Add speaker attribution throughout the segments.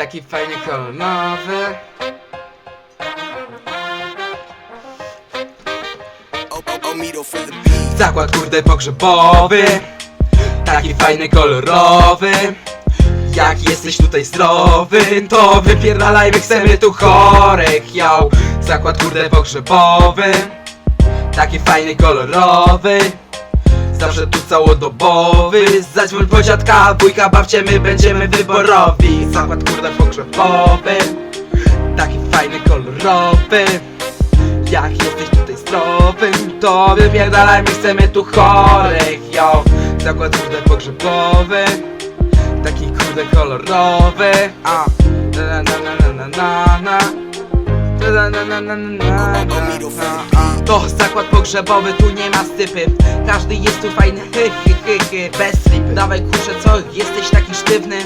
Speaker 1: taki fajny kolorowy. Zakład kurde pogrzebowy. Taki fajny, kolorowy. Jak jesteś tutaj zdrowy To wypierdalajmy, chcemy tu chorek Yo, zakład kurde pogrzebowy. Taki fajny, kolorowy Zawsze tu całodobowy. Zadzwoń po dziadka, wujka, babcie My będziemy wyborowi. Zakład kurde pogrzebowy. Taki fajny, kolorowy. Jak jesteś tutaj zdrowy, to wypierdalaj, my chcemy tu chorych, yo. Zakład kurde pogrzebowy, taki kurde kolorowy, a. Na na na na na na na na na na na na na To zakład pogrzebowy, tu nie ma stypy. Każdy jest tu fajny, hy hy hy hy. Bez slipy Dawaj kurczę, co? Jesteś taki sztywny?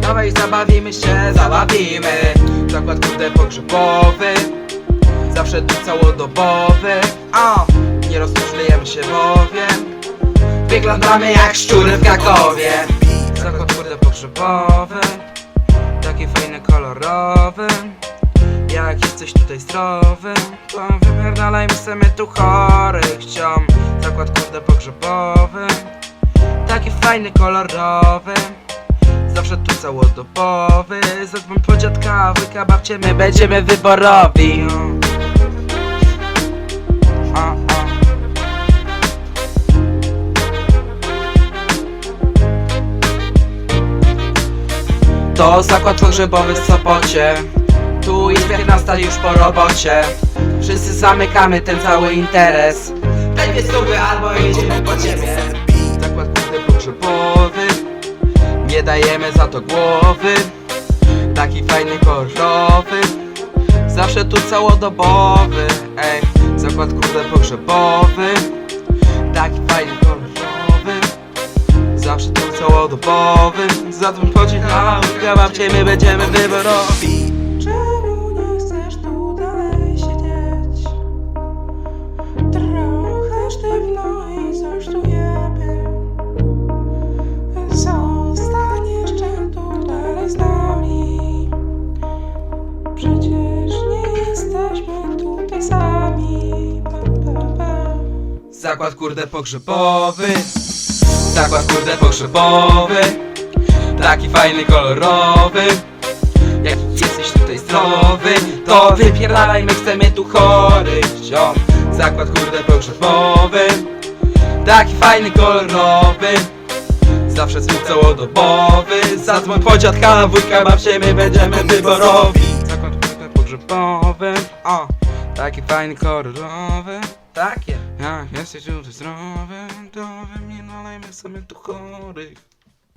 Speaker 1: Dawaj zabawimy się, zabawimy. Zakład kurde pogrzebowy. Zawsze tu całodobowy. Nie rozkoszlejemy się bowiem Wyglądamy jak szczury w Krakowie. Zakład kurde pogrzebowy. Taki fajny, kolorowy Tutaj zdrowy To wypierdalaj, my chcemy tu chorych ciom Zakład kurde pogrzebowy. Taki fajny, kolorowy. Zawsze tu całodobowy. Zadzwoń po dziadka, wujka, My będziemy wyborowi. To zakład pogrzebowy w Sopocie 15 już po robocie. Wszyscy zamykamy ten cały interes. Daj dwie stówy albo jedziemy po ciebie. Zakład kurde pogrzebowy. Nie dajemy za to głowy. Taki fajny kolorowy Zawsze tu całodobowy Ej, zakład kurde pogrzebowy. Taki fajny kolorowy Zawsze tu całodobowy. Zadzwoń po cię babcie, my będziemy wyborowi Zakład kurde pogrzebowy. Zakład kurde pogrzebowy. Taki fajny, kolorowy. Jak jesteś tutaj zdrowy To wypierdalaj, my chcemy tu ziom Zakład kurde pogrzebowy. Taki fajny, kolorowy. Zawsze swój całodobowy Zadzwoń po dziadka, wujka, babcie My będziemy wyborowi. Zakład kurde pogrzebowy. O, taki fajny, kolorowy Takie. Jak jesteś tutaj zdrowy To wymienalajmy sobie tu chorych